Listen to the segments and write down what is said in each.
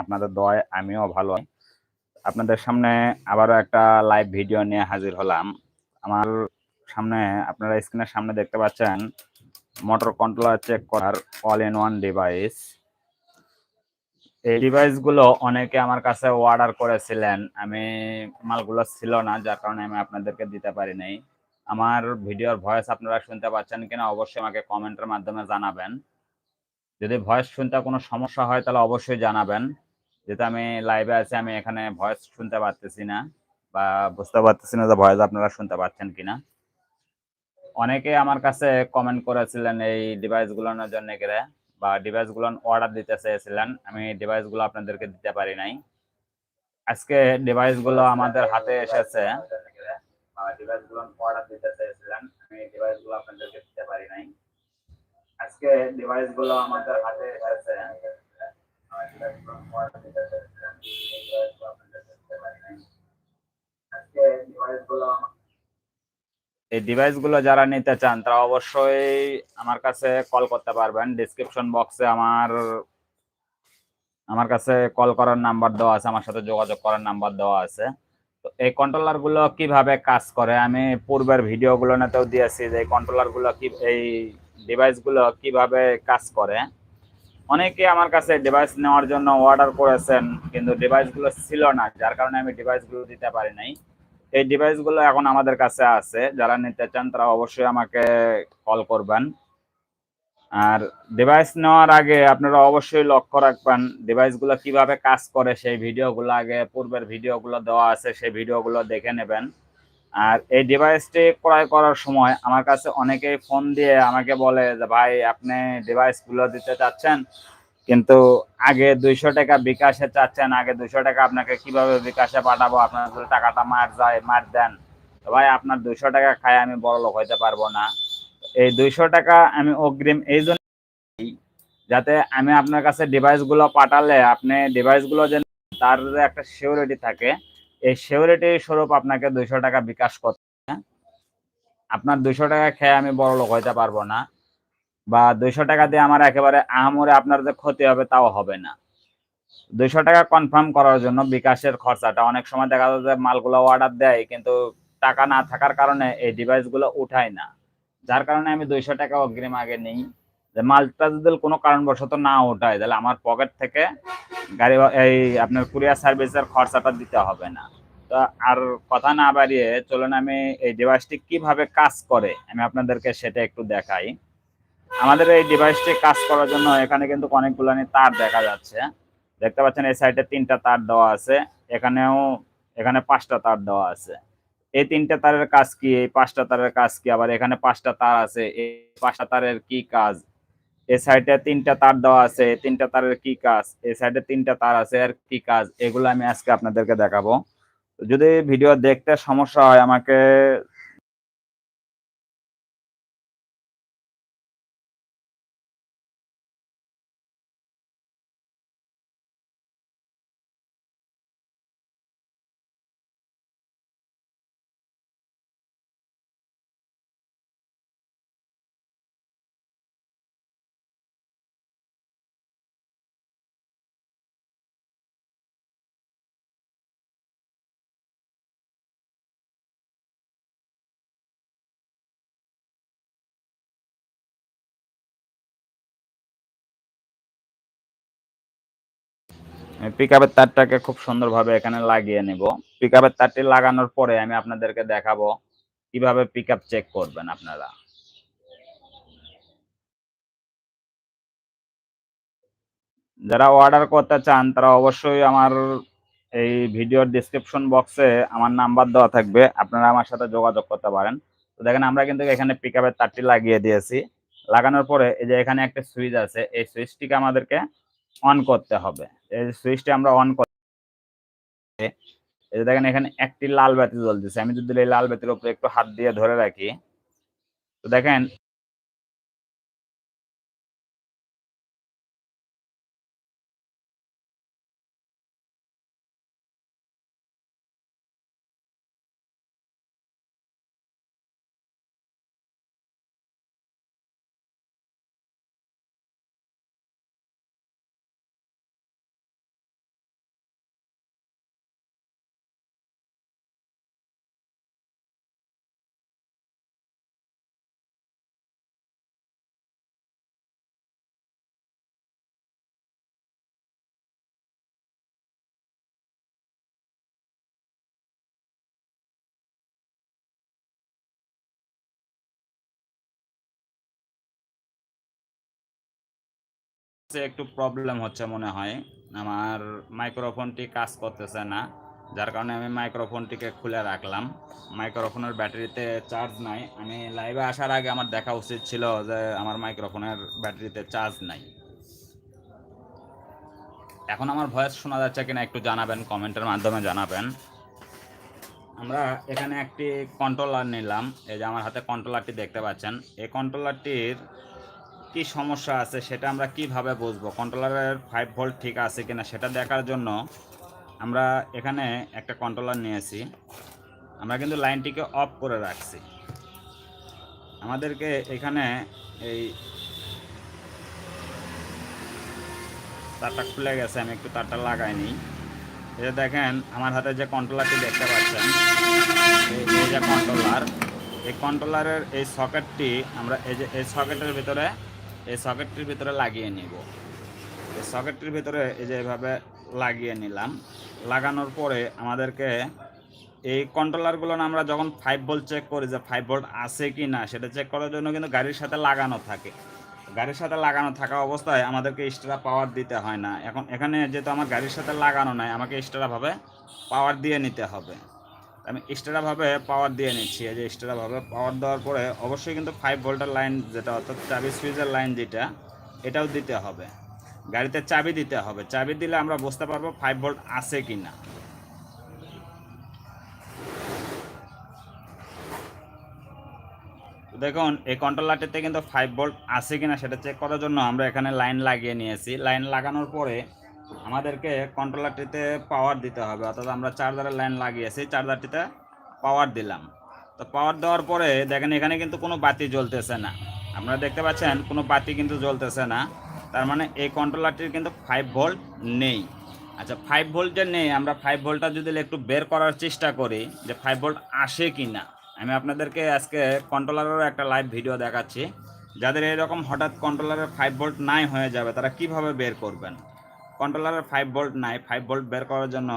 আপনাদের দয় আমিও ভালো আপনাদের সামনে আবারও একটা লাইভ ভিডিও নিয়ে হাজির হলাম। আমার সামনে, আপনারা স্ক্রিনের সামনে দেখতে পাচ্ছেন মোটর কন্ট্রোলার চেক করার অল ইন ওয়ান ডিভাইস এই ডিভাইসগুলো অনেকে আমার কাছে অর্ডার করেছিলেন। আমি, মালগুলো ছিল না, যার কারণে আমি আপনাদেরকে দিতে পারি নাই। আমার ভিডিওর ভয়েস আপনারা শুনতে পাচ্ছেন কিনা অবশ্যই আমাকে কমেন্টের মাধ্যমে জানাবেন। যদি ভয়েস শুনতে কোনো সমস্যা হয়, তাহলে অবশ্যই জানাবেন। যেহেতু আমি লাইভে আছি, আমি এখানে ভয়েস শুনতে পারতেছি না বা বুঝতে পারতেছি না যে ভয়েস আপনারা শুনতে পাচ্ছেন কিনা। অনেকে আমার কাছে কমেন্ট করেছিলেন এই ডিভাইসগুলোর জন্য করে বা ডিভাইসগুলো অর্ডার দিতে চেয়েছিলেন। আমি ডিভাইসগুলো আপনাদেরকে দিতে পারি নাই। আজকে ডিভাইসগুলো আমাদের হাতে এসেছে। ডিভাইসগুলো অর্ডার দিতে চেয়েছিলেন। আমি ডিভাইসগুলো আপনাদেরকে দিতে পারি নাই। আজকে ডিভাইসগুলো আমাদের হাতে এসেছে। এই ডিভাইসগুলো যারা নিতে চান, তারা অবশ্যই আমার কাছে কল করতে পারবেন। ডিসক্রিপশন বক্সে আমার আমার কাছে কল করার নাম্বার দেওয়া আছে, আমার সাথে যোগাযোগ করার নাম্বার দেওয়া আছে। তো এই কন্ট্রোলারগুলো কীভাবে কাজ করে? আমি পূর্বের ভিডিওগুলো নেতেও দিয়েছি যে এই কন্ট্রোলারগুলো কি, এই ডিভাইসগুলো কীভাবে কাজ করে। অনেকে আমার কাছে ডিভাইস নেওয়ার জন্য অর্ডার করেছেন, কিন্তু ডিভাইসগুলো ছিল না, যার কারণে আমি ডিভাইসগুলো দিতে পারি নাই। এই ডিভাইসগুলো এখন আমাদের কাছে আছে, যারা নিতে চান তারা অবশ্যই আমাকে কল করবেন। আর ডিভাইস নেওয়ার আগে আপনারা অবশ্যই লক্ষ্য রাখবেন ডিভাইসগুলো কীভাবে কাজ করে, সেই ভিডিওগুলো আগে, পূর্বের ভিডিওগুলো দেওয়া আছে, সেই ভিডিওগুলো দেখে নেবেন। আর এই ডিভাইসটি ক্রয় করার সময় আমার কাছে অনেকেই ফোন দিয়ে আমাকে বলে যে, ভাই, আপনি ডিভাইসগুলো দিতে চাচ্ছেন, কিন্তু আগে দুইশো টাকা বিকাশে চাচ্ছেন, আগে দুইশো টাকা আপনাকে কীভাবে বিকাশে পাঠাবো? আপনার যদি টাকাটা মার যায়, মার দেন। তো ভাই, আপনার দুইশো টাকা খায়, আমি বড় লোক হইতে পারব না। এই দুইশো টাকা আমি অগ্রিম এই জন্য যাতে আমি আপনার কাছে ডিভাইসগুলো পাঠালে, আপনি ডিভাইসগুলো যেন তার একটা সিউরিটি থাকে এই সিউরিটি স্বরূপ আপনাকে দুইশো টাকা বিকাশ করতে আপনার দুইশো টাকা খেয়ে আমি বড় লোক হইতে পারব না। বা দুইশো টাকা দিয়ে আমার একেবারে আহামরে আপনার যে ক্ষতি হবে তাও হবে না। দুইশো টাকা কনফার্ম করার জন্য বিকাশের খরচাটা অনেক সময় দেখা যায় যে মালগুলো অর্ডার দেয়, কিন্তু টাকা না থাকার কারণে এই ডিভাইসগুলো উঠায় না। যার কারণে আমি দুইশো টাকা অগ্রিম আগে নিই। মালটা যদি কোনো কারণবশত না ওঠায়, তাহলে আমার পকেট থেকে গাড়ি এই আপনার কুরিয়ার সার্ভিসের খরচাটা দিতে হবে না। তো আর কথা না বাড়িয়ে চলুন আমি এই ডিভাইসটি কীভাবে কাজ করে, আমি আপনাদেরকে সেটা একটু দেখাই। আমাদের এই ডিভাইসটি কাজ করার জন্য এখানে কিন্তু অনেকগুলো তার দেখা যাচ্ছে। দেখতে পাচ্ছেন, এই সাইডে তিনটা তার দেওয়া আছে, এখানেও, এখানে পাঁচটা তার দেওয়া আছে। এই তিনটা তারের কাজ কি, এই পাঁচটা তারের কাজ কি, আবার এখানে পাঁচটা তার আছে, এই পাঁচটা তারের কি কাজ? এই সাইডে তিনটা তার দেওয়া আছে, তিনটা তারের কি কাজ? এই সাইডে তিনটা তার আছে, আর কি কাজ? এগুলো আমি আজকে আপনাদেরকে দেখাবো। যদি ভিডিও দেখতে সমস্যা হয় আমাকে পিক আপের তারটাকে খুব সুন্দরভাবে এখানে লাগিয়ে নেব। পিক আপের তারটি লাগানোর পরে আমি আপনাদেরকে দেখাবো কীভাবে পিক আপ চেক করবেন আপনারা। যারা অর্ডার করতে চান, তারা অবশ্যই আমার এই ভিডিওর ডিসক্রিপশন বক্সে আমার নাম্বার দেওয়া থাকবে। আপনারা আমার সাথে যোগাযোগ করতে পারেন। তো দেখেন, আমরা কিন্তু এখানে পিক আপের তারটি লাগিয়ে দিয়েছি। লাগানোর পরে এই যে এখানে একটা সুইচ আছে, এই সুইচটিকে আমাদেরকে অন করতে হবে। এই সুইচটা আমরা অন করতে এই দেখেন এখানে একটি লাল বাতি জ্বলতেছে। আমি যদি এই লাল বাতির উপরে একটু হাত দিয়ে ধরে রাখি, তো দেখেন একটু প্রবলেম হচ্ছে মনে হয়। আমার মাইক্রোফোনটি কাজ করতেছে না। যার কারণে আমি মাইক্রোফোনটিকে খুলে রাখলাম। মাইক্রোফোনের ব্যাটারিতে চার্জ নাই। আমি লাইভে আসার আগে আমার দেখা উচিত ছিল যে আমার মাইক্রোফোনের ব্যাটারিতে চার্জ নাই। এখন আমার ভয়েস শোনা যাচ্ছে কিনা একটু জানাবেন কমেন্টের মাধ্যমে জানাবেন। আমরা এখানে একটি কন্ট্রোলার নিলাম। এই যে আমার হাতে কন্ট্রোলারটি দেখতে পাচ্ছেন। এই কন্ট্রোলারটির কি সমস্যা আছে সেটা আমরা কীভাবে বুঝব? কন্ট্রোলারের ফাইভ ভোল্ট ঠিক আছে কিনা সেটা দেখার জন্য আমরা এখানে একটা কন্ট্রোলার নিয়েছি। আমরা কিন্তু লাইনটিকে অফ করে রাখছি। আমাদেরকে এখানে এই তারটা খুলে গেছে, আমি একটু তারটা লাগাই নিই। এই দেখেন, আমার হাতে যে কন্ট্রোলারটি দেখতে পাচ্ছেন, এই যে কন্ট্রোলার এই কন্ট্রোলারের এই সকেটটি আমরা, এই যে, এই সকেটের ভিতরে এই সকেটটির ভিতরে লাগিয়ে নিব। এই সকেটটির ভিতরে এই যে এভাবে লাগিয়ে নিলাম। লাগানোর পরে আমাদেরকে এই কন্ট্রোলারগুলো আমরা যখন ফাইভ ভোল্ট চেক করি যে ফাইভ ভোল্ট আছে কি না সেটা চেক করার জন্য কিন্তু গাড়ির সাথে লাগানো থাকে। গাড়ির সাথে লাগানো থাকা অবস্থায় আমাদেরকে এক্সট্রা পাওয়ার দিতে হয় না। এখন এখানে যেহেতু আমার গাড়ির সাথে লাগানো নাই, আমাকে এক্সট্রাভাবে পাওয়ার দিয়ে নিতে হবে। আমি এক্সট্রাভাবে পাওয়ার দিয়ে নিচ্ছি। এই যে এক্সট্রাভাবে পাওয়ার দেওয়ার পরে অবশ্যই কিন্তু ফাইভ ভোল্টের লাইন যেটা, অর্থাৎ চাবি সুইচের লাইন যেটা, এটাও দিতে হবে। গাড়িতে চাবি দিতে হবে। চাবি দিলে আমরা বুঝতে পারব ফাইভ ভোল্ট আছে কি না দেখুন, এই কন্ট্রোলারটিতে কিন্তু ফাইভ ভোল্ট আছে কিনা সেটা চেক করার জন্য আমরা এখানে লাইন লাগিয়ে নিয়েছি। লাইন লাগানোর পরে আমাদেরকে কন্ট্রোলারটিতে পাওয়ার দিতে হবে, অর্থাৎ আমরা চার্জারের লাইন লাগিয়েছি চার্জারটিতে পাওয়ার দিলাম। তো পাওয়ার দেওয়ার পরে দেখেন এখানে কিন্তু কোনো বাতি জ্বলতেছে না। আপনারা দেখতে পাচ্ছেন কোনো বাতি কিন্তু জ্বলতেছে না, তার মানে এই কন্ট্রোলারটির কিন্তু ফাইভ ভোল্ট নেই। আচ্ছা ফাইভ ভোল্ট যে নেই, আমরা ফাইভ ভোল্টটা যদি একটু বের করার চেষ্টা করি যে ফাইভ ভোল্ট আসে কি না আমি আপনাদেরকে আজকে কন্ট্রোলারেরও একটা লাইভ ভিডিও দেখাচ্ছি। যাদের এরকম হঠাৎ কন্ট্রোলারের ফাইভ ভোল্ট নাই হয়ে যাবে, তারা কীভাবে বের করবেন? কন্ট্রোলারের ফাইভ ভোল্ট নাই ফাইভ ভোল্ট বের করার জন্য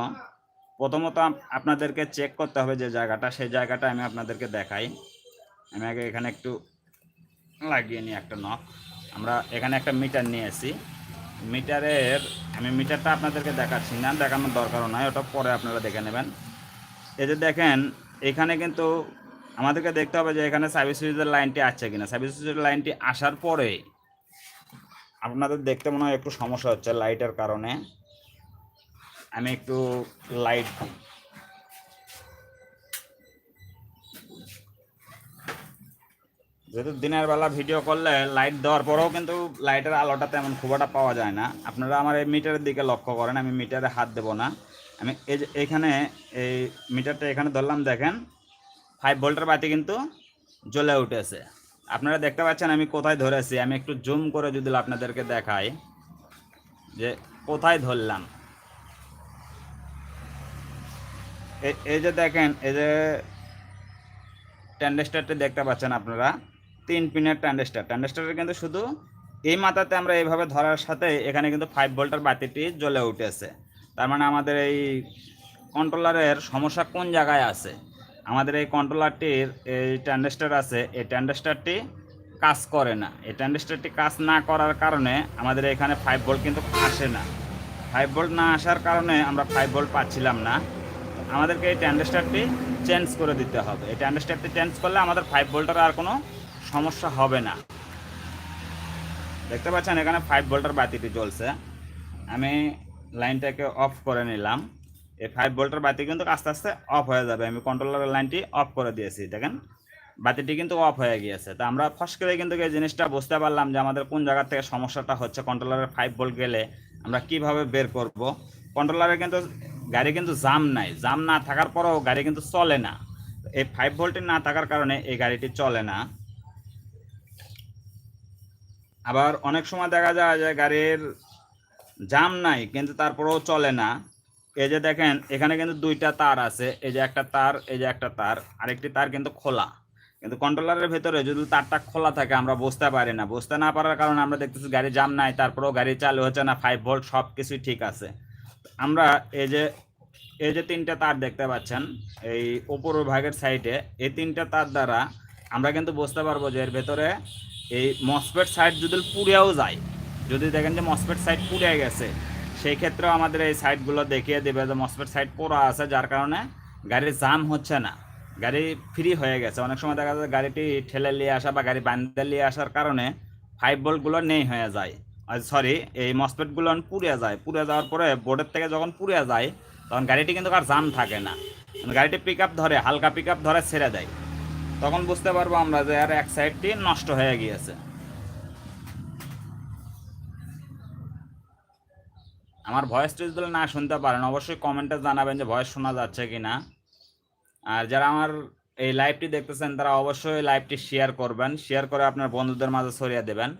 প্রথমত আপনাদেরকে চেক করতে হবে যে জায়গাটা, সেই জায়গাটা আমি আপনাদেরকে দেখাই। আমি আগে এখানে একটু লাগিয়ে নিই একটা নখ আমরা এখানে একটা মিটার নিয়ে আসি। মিটারের আমি মিটারটা আপনাদেরকে দেখাচ্ছি না, দেখানোর দরকারও নয় ওটা পরে আপনারা দেখে নেবেন। এই যে দেখেন, এখানে কিন্তু আমাদেরকে দেখতে হবে যে এখানে সার্ভিস সুইচের লাইনটি আসছে কিনা। সার্ভিস সুইচের লাইনটি আসার পরে আপনাদের দেখতে মনে হয় একটু সমস্যা হচ্ছে লাইটের কারণে। আমি একটু লাইট দিই। যেহেতু দিনের বেলা ভিডিও করলে লাইট দেওয়ার পরেও কিন্তু লাইটের আলোটা তেমন খুব একটা পাওয়া যায় না। আপনারা আমার এই মিটারের দিকে লক্ষ্য করেন, আমি মিটারে হাত দেবো না। আমি এই যে এখানে এই মিটারটা এখানে ধরলাম, দেখেন ফাইভ ভোল্টের বাতি কিন্তু জ্বলে উঠেছে। আপনারা দেখতে পাচ্ছেন আমি কোথায় ধরেছি, আমি একটু জুম করে যদি আপনাদেরকে দেখাই যে কোথায় ধরলাম। এই যে দেখেন, এই যে ট্যান্ডেস্টারটি দেখতে পাচ্ছেন আপনারা, তিন পিনের ট্যান্ডেস্টার। ট্যান্ডেস্টারের কিন্তু শুধু এই মাথাতে আমরা এইভাবে ধরার সাথে এখানে কিন্তু ফাইভ ভোল্টের বাতিটি জ্বলে উঠেছে। তার মানে আমাদের এই কন্ট্রোলারের সমস্যা কোন জায়গায় আছে? আমাদের এই কন্ট্রোলারটির এই ট্যান্ডেস্টার আছে। এই ট্যান্ডেস্টারটি কাজ করে না। এই ট্যান্ডেস্টারটি কাজ না করার কারণে আমাদের এখানে ফাইভ ভোল্ট কিন্তু আসে না। ফাইভ ভোল্ট না আসার কারণে আমরা ফাইভ ভোল্ট পাচ্ছিলাম না। আমাদেরকে এই ট্যান্ডেস্টারটি চেঞ্জ করে দিতে হবে। এই ট্যান্ডেস্টারটি চেঞ্জ করলে আমাদের ফাইভ ভোল্টের আর কোনো সমস্যা হবে না। দেখতে পাচ্ছেন এখানে ফাইভ ভোল্টের বাতিটি জ্বলছে। আমি লাইনটাকে অফ করে নিলাম। এই ফাইভ ভোল্টের বাতি কিন্তু আস্তে আস্তে অফ হয়ে যাবে। আমি কন্ট্রোলারের লাইনটি অফ করে দিয়েছি, দেখেন। বাতিটি কিন্তু অফ হয়ে গিয়েছে। তো আমরা ফার্স্ট করে কিন্তু এই জিনিসটা বুঝতে পারলাম যে আমাদের কোন জায়গা থেকে সমস্যাটা হচ্ছে কন্ট্রোলারের ফাইভ ভোল্ট গেলে আমরা কীভাবে বের করব। কন্ট্রোলারে কিন্তু গাড়ি কিন্তু জাম নাই। জাম না থাকার পরেও গাড়ি কিন্তু চলে না। এই ফাইভ ভোল্টের না থাকার কারণে এই গাড়িটি চলে না। আবার অনেক সময় দেখা যায় যে গাড়ির জাম নাই, কিন্তু তারপরেও চলে না। এই যে দেখেন, এখানে কিন্তু দুইটা তার আছে। এই যে একটা তার, এই যে একটা তার। আরেকটি তার কিন্তু খোলা। কিন্তু কন্ট্রোলারের ভেতরে যদি তারটা খোলা থাকে, আমরা বুঝতে পারি না। বুঝতে না পারার কারণে আমরা দেখতেছি গাড়ি জাম নাই, তারপরেও গাড়ি চালু হচ্ছে না ফাইভ ভোল্ট সব কিছুই ঠিক আছে। আমরা এই যে এই যে তিনটা তার দেখতে পাচ্ছেন, এই উপর ভাগের সাইডে এই তিনটা তার দ্বারা আমরা কিন্তু বুঝতে পারব যে এর ভেতরে এই মসপেট সাইড যদি পুড়েও যায়, যদি দেখেন যে মসপেট সাইড পুড়ে গেছে সেই ক্ষেত্রেও আমাদের এই সাইডগুলো দেখিয়ে দেবে যে মসপেট সাইড পোড়া আছে, যার কারণে গাড়ির জাম হচ্ছে না। গাড়ি ফ্রি হয়ে গেছে। অনেক সময় দেখা যায় গাড়িটি ঠেলে নিয়ে আসা বা গাড়ি বান্ধে নিয়ে আসার কারণে ফাইভ বোল্টগুলো নেই হয়ে যায়। সরি এই মসপেটগুলো পুড়ে যায়। পুড়ে যাওয়ার পরে বোর্ডের থেকে যখন পুড়ে যায়, তখন গাড়িটি কিন্তু আর জাম থাকে না। গাড়িটি পিক আপ ধরে, হালকা পিক আপ ধরে ছেড়ে দেয়। তখন বুঝতে পারব আমরা যে আর এক সাইডটি নষ্ট হয়ে গিয়েছে। আমার ভয়েসটি যদি না শুনতে পারেন। অবশ্যই কমেন্টে জানাবেন যে ভয়েস শোনা যাচ্ছে কি না আর যারা আমার এই লাইভটি দেখতেছেন, তারা অবশ্যই লাইভটি শেয়ার করবেন। শেয়ার করে আপনার বন্ধুদের মাঝে ছড়িয়ে দেবেন।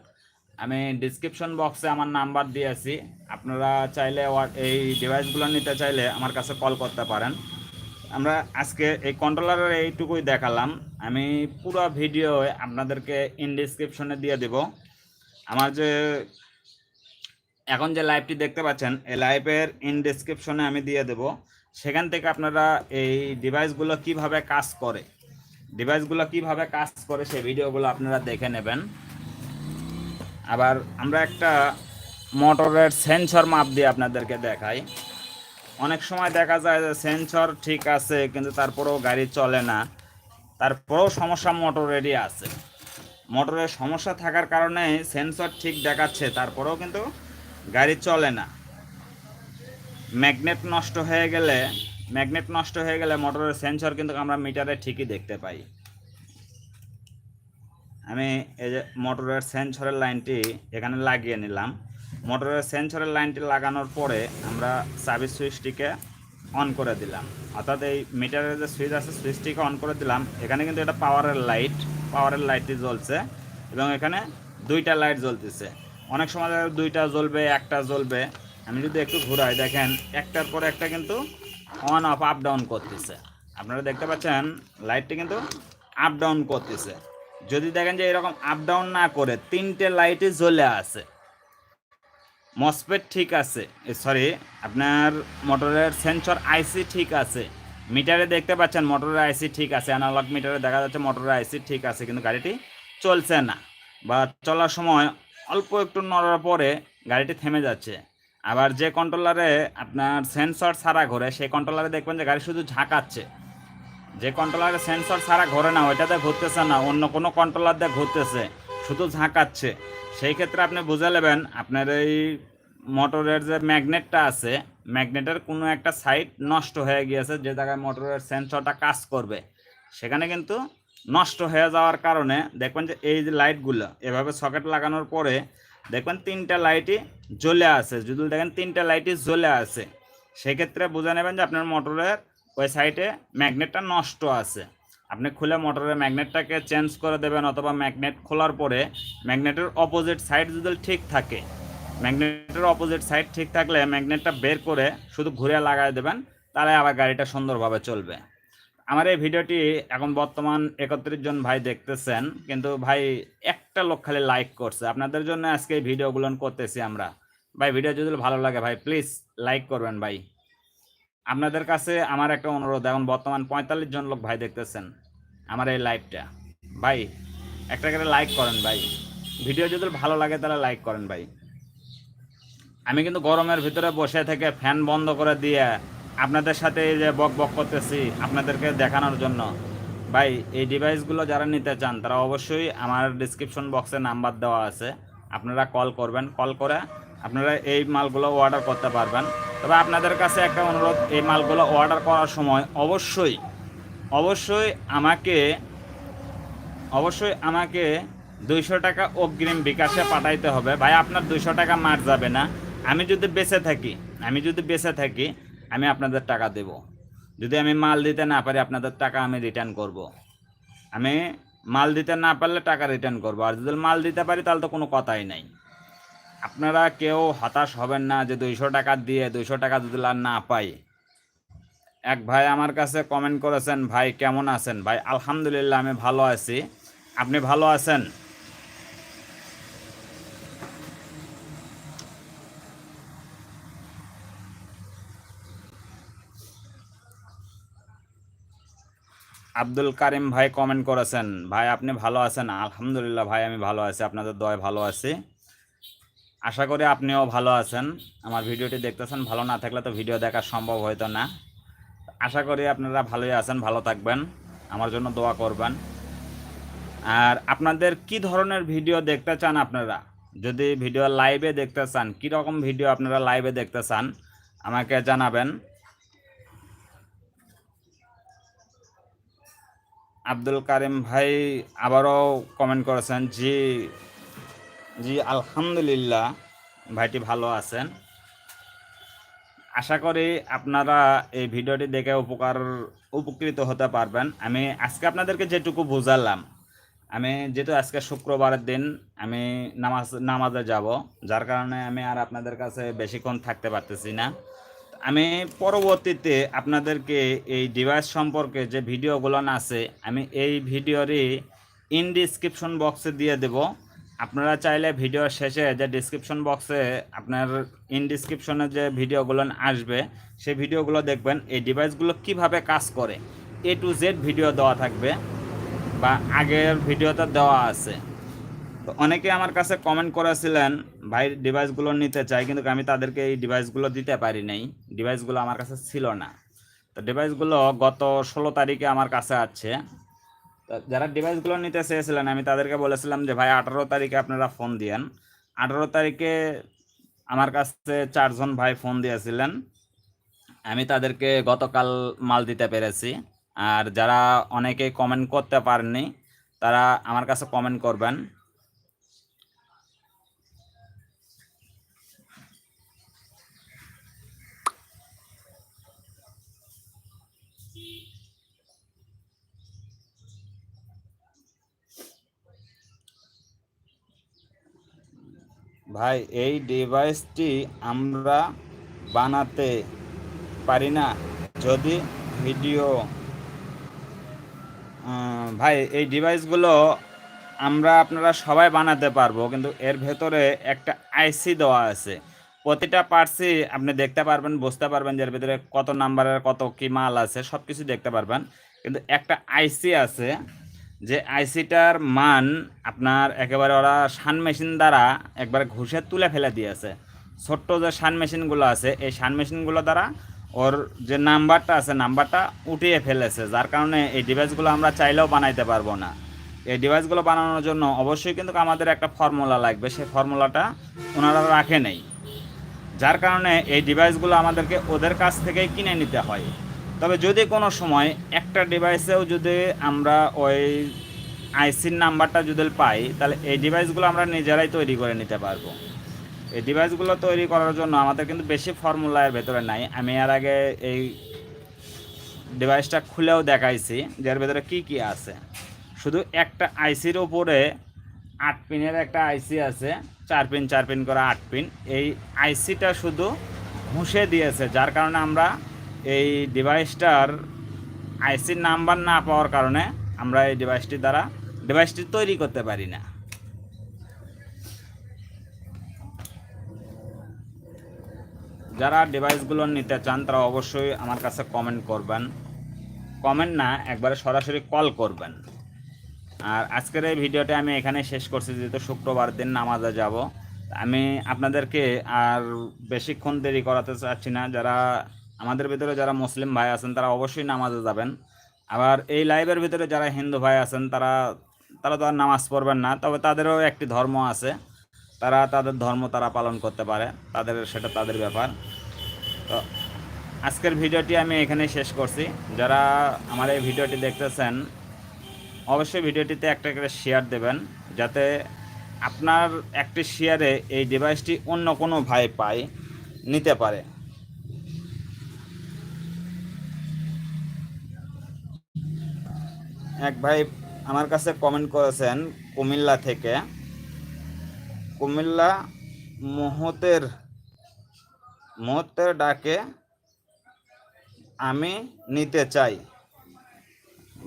আমি ডিসক্রিপশন বক্সে আমার নাম্বার দিয়েছি। আপনারা চাইলে এই ডিভাইসগুলো নিতে চাইলে আমার কাছে কল করতে পারেন। আমরা আজকে এই কন্ট্রোলারের এইটুকুই দেখালাম। আমি পুরো ভিডিও আপনাদেরকে ইন ডিসক্রিপশনে দিয়ে দেব। আমার যে এখন যে লাইভটি দেখতে পাচ্ছেন, এই লাইভের ইন ডিসক্রিপশনে আমি দিয়ে দেব। সেখান থেকে আপনারা এই ডিভাইসগুলো কীভাবে কাজ করে ডিভাইসগুলো কীভাবে কাজ করে সেই ভিডিওগুলো আপনারা দেখে নেবেন। আবার আমরা একটা মোটরের সেন্সর মাপ দিয়ে আপনাদেরকে দেখাই। অনেক সময় দেখা যায় যে সেন্সর ঠিক আছে, কিন্তু তারপরেও গাড়ি চলে না। তারপরেও সমস্যা মোটরেরই আছে। মোটরের সমস্যা থাকার কারণে সেন্সর ঠিক দেখাচ্ছে, তারপরেও কিন্তু গাড়ি চলে না। ম্যাগনেট নষ্ট হয়ে গেলে, ম্যাগনেট নষ্ট হয়ে গেলে মোটরের সেন্সর কিন্তু আমরা মিটারে ঠিকই দেখতে পাই। আমি এই যে মোটরের সেন্সরের লাইনটি এখানে লাগিয়ে নিলাম। মোটরের সেন্সরের লাইনটি লাগানোর পরে আমরা সার্ভিস সুইচটিকে অন করে দিলাম। অর্থাৎ এই মিটারের যে সুইচ আছে, সুইচটিকে অন করে দিলাম। এখানে কিন্তু এটা পাওয়ারের লাইট পাওয়ারের লাইটটি জ্বলছে এবং এখানে দুইটা লাইট জ্বলতেছে। অনেক সময় দুইটা জ্বলবে, একটা জ্বলবে। আমি যদি একটু ঘুরাই, দেখেন, একটার পর একটা কিন্তু অন অফ আপ ডাউন করতেছে। আপনারা দেখতে পাচ্ছেন লাইটটি কিন্তু আপ ডাউন করতেছে। যদি দেখেন যে এরকম আপ ডাউন না করে, তিনটে লাইটই জ্বলে আছে। মসপেট ঠিক আছে। সরি আপনার মোটরের সেন্সর আইসি ঠিক আছে। মিটারে দেখতে পাচ্ছেন, মোটরের আইসি ঠিক আছে। অ্যানালগ মিটারে দেখা যাচ্ছে, মোটরের আইসি ঠিক আছে, কিন্তু গাড়িটি চলছে না। বা চলার সময় অল্প একটু নড়ার পরে গাড়িটি থেমে যাচ্ছে। আবার যে কন্ট্রোলারে আপনার সেন্সর ছাড়া ঘোরে, সেই কন্ট্রোলারে দেখবেন যে গাড়ি শুধু ঝাঁকাচ্ছে। যে কন্ট্রোলারে সেন্সর ছাড়া ঘোরে না, ওইটাতে ঘুরতেছে না, অন্য কোনো কন্ট্রোলার দিয়ে ঘুরতেছে, শুধু ঝাঁকাচ্ছে। সেই ক্ষেত্রে আপনি বুঝে নেবেন, আপনার এই মোটরের যে ম্যাগনেটটা আছে, ম্যাগনেটের কোনো একটা সাইড নষ্ট হয়ে গিয়েছে, যে জায়গায় মোটরের সেন্সরটা কাজ করবে। সেখানে কিন্তু নষ্ট হয়ে যাওয়ার কারণে দেখবেন যে এই যে লাইটগুলো এভাবে সকেট লাগানোর পরে দেখবেন তিনটা লাইটই জ্বলে আছে। যদি দেখেন তিনটা লাইটই জ্বলে আছে, সেক্ষেত্রে বুঝে নেবেন যে আপনার মোটরের ওই সাইডে ম্যাগনেটটা নষ্ট আছে। আপনি খুলে মোটরের ম্যাগনেটটাকে চেঞ্জ করে দেবেন অথবা ম্যাগনেট খোলার পরে ম্যাগনেটের অপোজিট সাইড যদি ঠিক থাকে ম্যাগনেটের অপোজিট সাইড ঠিক থাকলে ম্যাগনেটটা বের করে শুধু ঘুরে লাগাই দেবেন, তাহলে আবার গাড়িটা সুন্দরভাবে চলবে। আমার এই ভিডিওটি এখন বর্তমান একত্রিশ জন ভাই দেখতেছেন, কিন্তু ভাই একটা লোক খালি লাইক করছে। আপনাদের জন্য আজকে এই ভিডিওগুলো করতেছি আমরা। ভাই, ভিডিও যদি ভালো লাগে ভাই প্লিজ লাইক করবেন ভাই। আপনাদের কাছে আমার একটা অনুরোধ, এখন বর্তমান পঁয়তাল্লিশ জন লোক ভাই দেখতেছেন আমার এই লাইভটা ভাই, একটা করে লাইক করেন ভাই। ভিডিও যদি ভালো লাগে তাহলে লাইক করেন ভাই। আমি কিন্তু গরমের ভিতরে বসে থেকে ফ্যান বন্ধ করে দিয়ে আপনাদের সাথে এই যে বক বক করতেছি, আপনাদেরকে দেখানোর জন্য। ভাই, এই ডিভাইসগুলো যারা নিতে চান, তারা অবশ্যই আমার ডিসক্রিপশন বক্সে নাম্বার দেওয়া আছে। আপনারা কল করবেন। কল করে আপনারা এই মালগুলো অর্ডার করতে পারবেন। তবে আপনাদের কাছে একটা অনুরোধ, এই মালগুলো অর্ডার করার সময় অবশ্যই অবশ্যই আমাকে অবশ্যই আমাকে দুইশো টাকা অগ্রিম বিকাশে পাঠাইতে হবে। ভাই, আপনার দুইশো টাকা মার যাবে না। আমি যদি বেঁচে থাকি, আমি যদি বেঁচে থাকি আমি আপনাদের টাকা দেব। যদি আমি মাল দিতে না পারি, আপনাদের টাকা আমি রিটার্ন করব। আমি মাল দিতে না পারলে টাকা রিটার্ন করব। আর যদি মাল দিতে পারি, তাহলে তো কোনো কথাই নাই। আপনারা কেউ হতাশ হবেন না যে দুইশো টাকা দিয়ে, দুইশো টাকা যদি আর না পাই। এক ভাই আমার কাছে কমেন্ট করেছেন, ভাই কেমন আছেন? ভাই, আলহামদুলিল্লাহ, আমি ভালো আছি। আপনি ভালো আছেন? আব্দুল কারিম ভাই কমেন্ট করেছেন, ভাই, আপনি ভালো আছেন? আলহামদুলিল্লাহ ভাই, আমি ভালো আছি, আপনাদের দয় ভালো আছি। আশা করি আপনিও ভালো আছেন। আমার ভিডিওটি দেখতেছেন, ভালো না থাকলে তো ভিডিও দেখা সম্ভব হয়তো না। আশা করি আপনারা ভালোই আছেন, ভালো থাকবেন। আমার জন্য দোয়া করবেন। আর আপনাদের কি ধরনের ভিডিও দেখতে চান আপনারা? যদি ভিডিও লাইভে দেখতে চান কি রকম ভিডিও আপনারা লাইভে দেখতে চান, আমাকে জানাবেন। আব্দুল কারিম ভাই আবারও কমেন্ট করেছেন, জি জি, আলহামদুলিল্লাহ, ভাইটি ভালো আছেন। আশা করি আপনারা এই ভিডিওটি দেখে উপকার, উপকৃত হতে পারবেন। আমি আজকে আপনাদেরকে যেটুকু বুঝালাম, আমি যেহেতু আজকে শুক্রবারের দিন, আমি নামাজ, নামাজে যাব, যার কারণে আমি আর আপনাদের কাছে বেশিক্ষণ থাকতে পারতেছি না। আমি পরবর্তীতে আপনাদেরকে এই ডিভাইস সম্পর্কে যে ভিডিওগুলো আছে, আমি এই ভিডিওরই ইন ডিসক্রিপশন বক্সে দিয়ে দেব। আপনারা চাইলে ভিডিও শেষে যে ডিসক্রিপশন বক্সে আপনার ইন ডিসক্রিপশনে যে ভিডিওগুলো আসবে, সেই ভিডিওগুলো দেখবেন। এই ডিভাইসগুলো কীভাবে কাজ করে? এ টু জেড ভিডিও দেওয়া থাকবে বা আগের ভিডিওতে দেওয়া আছে। অনেকে আমার কাছে কমেন্ট করেছিলেন, ভাই ডিভাইসগুলো নিতে চাই, কিন্তু আমি তাদেরকে এই ডিভাইসগুলো দিতে পারি নাই। ডিভাইসগুলো আমার কাছে ছিল না। তো ডিভাইসগুলো গত ষোলো তারিখে আমার কাছে আছে। তো যারা ডিভাইসগুলো নিতে চেয়েছিলেন, আমি তাদেরকে বলেছিলাম যে, ভাই, আঠারো তারিখে আপনারা ফোন দিয়েন। আঠারো তারিখে আমার কাছে চারজন ভাই ফোন দিয়েছিলেন। আমি তাদেরকে গতকাল মাল দিতে পেরেছি। আর যারা অনেকে কমেন্ট করতে পারেননি, তারা আমার কাছে কমেন্ট করবেন। ভাই, এই ডিভাইসটি আমরা বানাতে পারি না। যদি ভিডিও ভাই, এই ডিভাইসগুলো আমরা আপনারা সবাই বানাতে পারব, কিন্তু এর ভেতরে একটা আইসি দেওয়া আছে। প্রতিটা পার্টসই আপনি দেখতে পারবেন, বুঝতে পারবেন যে এর ভেতরে কত নাম্বারের কত কি মাল আছে সব কিছু দেখতে পারবেন। কিন্তু একটা আইসি আছে যে আইসিটার মান আপনার একেবারে ওরা সান মেশিন দ্বারা একবারে ঘুষে তুলে ফেলে দিয়েছে। ছোট্ট যে সান মেশিনগুলো আছে, এই সান মেশিনগুলো দ্বারা ওর যে নাম্বারটা আছে, নাম্বারটা উঠিয়ে ফেলেছে, যার কারণে এই ডিভাইসগুলো আমরা চাইলেও বানাইতে পারব না। এই ডিভাইসগুলো বানানোর জন্য অবশ্যই কিন্তু আমাদের একটা ফর্মুলা লাগবে, সেই ফর্মুলাটা ওনারা রাখে নেই। যার কারণে এই ডিভাইসগুলো আমাদেরকে ওদের কাছ থেকেই কিনে নিতে হয়। তবে যদি কোনো সময় একটা ডিভাইসেও যদি আমরা ওই আইসির নাম্বারটা যদি পাই, তাহলে এই ডিভাইসগুলো আমরা নিজেরাই তৈরি করে নিতে পারব। এই ডিভাইসগুলো তৈরি করার জন্য আমাদের কিন্তু বেশি ফর্মুলা এর ভেতরে নাই। আমি এর আগে এই ডিভাইসটা খুলেও দেখাইছি যে এর ভেতরে কী কী আছে। শুধু একটা আইসির ওপরে আট পিনের একটা আইসি আছে, চার পিন চার পিন করে আট পিন। এই আইসিটা শুধু ঘুষে দিয়েছে, যার কারণে আমরা এই ডিভাইসটার আইসির নাম্বার না পাওয়ার কারণে আমরা এই ডিভাইসটি দ্বারা ডিভাইসটি তৈরি করতে পারি না। যারা ডিভাইসগুলো নিতে চান, তারা অবশ্যই আমার কাছে কমেন্ট করবেন। কমেন্ট না, একবারে সরাসরি কল করবেন। আর আজকের এই ভিডিওটা আমি এখানে শেষ করছি, যেহেতু শুক্রবার দিন নামাজে যাব। আমি আপনাদেরকে আর বেশিক্ষণ দেরি করাতে চাচ্ছি না। যারা আমাদের ভিতরে যারা মুসলিম ভাই আছেন, তারা অবশ্যই নামাজে যাবেন। আবার এই লাইভের ভিতরে যারা হিন্দু ভাই আছেন, তারা তারা তো আর নামাজ পড়বেন না, তবে তাদেরও একটি ধর্ম আছে। তারা তাদের ধর্ম তারা পালন করতে পারে, তাদের, সেটা তাদের ব্যাপার। তো আজকের ভিডিওটি আমি এখানেই শেষ করছি। যারা আমার এই ভিডিওটি দেখতেছেন, অবশ্যই ভিডিওটিতে একটা করে শেয়ার দেবেন, যাতে আপনার একটি শেয়ারে এই ডিভাইসটি অন্য কোনো ভাই পায়, নিতে পারে। এক ভাই আমার কাছে কমেন্ট করেছেন কুমিল্লা থেকে। কুমিল্লা মুহূর্তের মুহূর্তের ডাকে আমি নিতে চাই।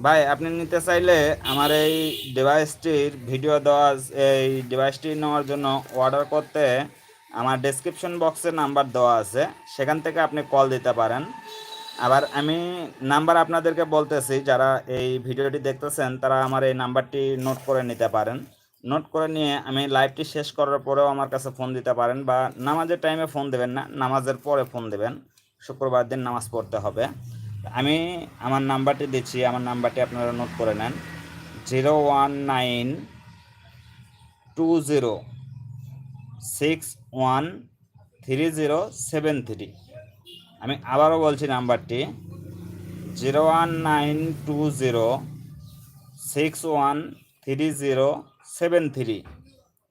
ভাই, আপনি নিতে চাইলে আমার এই ডিভাইসটির ভিডিও দেওয়া এই ডিভাইসটি নেওয়ার জন্য অর্ডার করতে আমার ডেসক্রিপশন বক্সে নাম্বার দেওয়া আছে। সেখান থেকে আপনি কল দিতে পারেন। আবার আমি নাম্বার আপনাদেরকে বলতেছি, যারা এই ভিডিওটি দেখতেছেন, তারা আমার এই নাম্বারটি নোট করে নিতে পারেন। নোট করে নিয়ে আমি লাইভটি শেষ করার পরেও আমার কাছে ফোন দিতে পারেন বা নামাজের টাইমে ফোন দেবেন না, নামাজের পরে ফোন দেবেন। শুক্রবার দিন নামাজ পড়তে হবে। আমি আমার নাম্বারটি দিচ্ছি, আমার নাম্বারটি আপনারা নোট করে নেন। Zero one nine two zero six one three zero seven three আমি আবারও বলছি নাম্বারটি, zero one nine two zero, six one three zero seven three.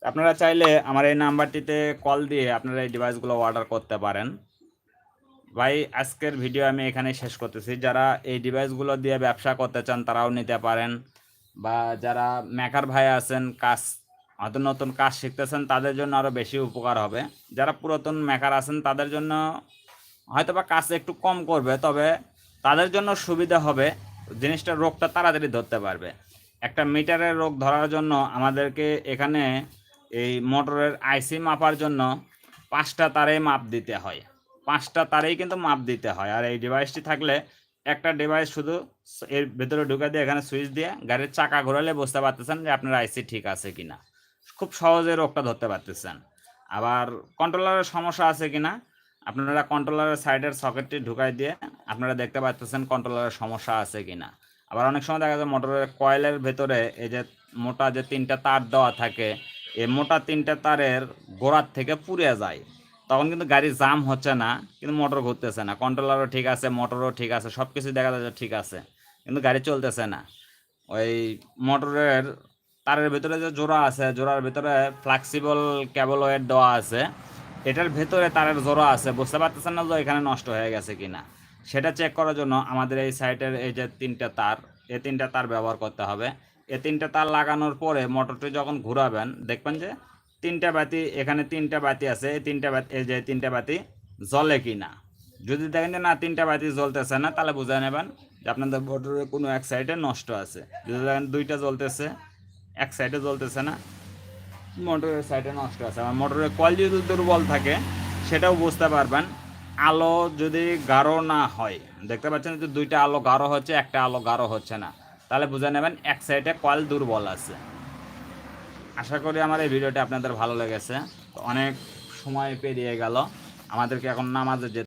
আপনারা চাইলে আমার এই নাম্বারটিতে কল দিয়ে আপনারা এই ডিভাইসগুলো অর্ডার করতে পারেন। ভাই, আজকের ভিডিও আমি এখানে শেষ করতেছি। যারা এই ডিভাইসগুলো দিয়ে ব্যবসা করতে চান, তারাও নিতে পারেন। বা যারা মেকার ভাই আছেন, কাজ নতুন নতুন কাজ শিখতেছেন, তাদের জন্য আরও বেশি উপকার হবে। যারা পুরাতন মেকার আছেন, তাদের জন্য হয়তো বা কাজ একটু কম করবে, তবে তাদের জন্য সুবিধা হবে জিনিসটা রোগটা তাড়াতাড়ি ধরতে পারবে। একটা মিটারের রোগ ধরার জন্য আমাদেরকে এখানে এই মোটরের আইসি মাপার জন্য পাঁচটা তারেই মাপ দিতে হয়। পাঁচটা তারেই কিন্তু মাপ দিতে হয়। আর এই ডিভাইসটি থাকলে একটা ডিভাইস শুধু এর ভেতরে ঢুকে দিয়ে এখানে সুইচ দিয়ে গাড়ির চাকা ঘোরালে বুঝতে পারতেছেন যে আপনার আইসি ঠিক আছে কিনা। খুব সহজে রোগটা ধরতে পারতেছেন। আবার কন্ট্রোলারের সমস্যা আছে কিনা? আপনারা কন্ট্রোলারের সাইডের সকেটটি ঢুকাই দিয়ে আপনারা দেখতে পাচ্ছেন কন্ট্রোলারের সমস্যা আছে কিনা। আবার অনেক সময় দেখা যায় মোটরের কয়েলের ভেতরে এই যে মোটা যে তিনটা তার দেওয়া থাকে, এই মোটা তিনটা তারের গোড়ার থেকে পুড়ে যায়। তখন কিন্তু গাড়ি জাম হচ্ছে না, কিন্তু মোটর ঘুরতেছে না। কন্ট্রোলারও ঠিক আছে মোটরও ঠিক আছে সব কিছু দেখা যাচ্ছে ঠিক আছে, কিন্তু গাড়ি চলতেছে না। ওই মোটরের তারের ভেতরে যে জোড়া আছে, জোড়ার ভেতরে ফ্লেক্সিবল কেবল ওয়েট দেওয়া আছে এটার ভেতরে তারের জোড়া আছে, বুঝতে পারতেছেন না যে এখানে নষ্ট হয়ে গেছে কিনা। সেটা চেক করার জন্য আমাদের এই সাইটের এই যে তিনটা তার, এই তিনটা তার ব্যবহার করতে হবে। এই তিনটা তার লাগানোর পরে মোটরটি যখন ঘুরাবেন, দেখবেন যে তিনটা বাতি, এখানে তিনটা বাতি আছে, এই তিনটা বাতি, এই যে তিনটা বাতি জ্বলে কি না যদি দেখেন যে না, তিনটা বাতি জ্বলতেছে না, তাহলে বুঝে নেবেন যে আপনাদের মোটরের কোনো এক সাইডে নষ্ট আছে। যদি দেখেন দুইটা জ্বলতেছে, এক সাইডে জ্বলতেছে না মোটরের সাইডে নষ্ট আছে। আমার মোটরের কয়েল যদি দুর্বল থাকে, সেটাও বুঝতে পারবেন। আলো যদি গাঢ় না হয়, দেখতে পাচ্ছেন যে দুইটা আলো গাঢ় হচ্ছে, একটা আলো গাঢ় হচ্ছে না। তাহলে বুঝে নেবেন এক সাইডে কয়েল দুর্বল আছে। আশা করি আমার এই ভিডিওটি আপনাদের ভালো লেগেছে। অনেক সময় পেরিয়ে গেল। আমাদেরকে এখন নামাজে যেতে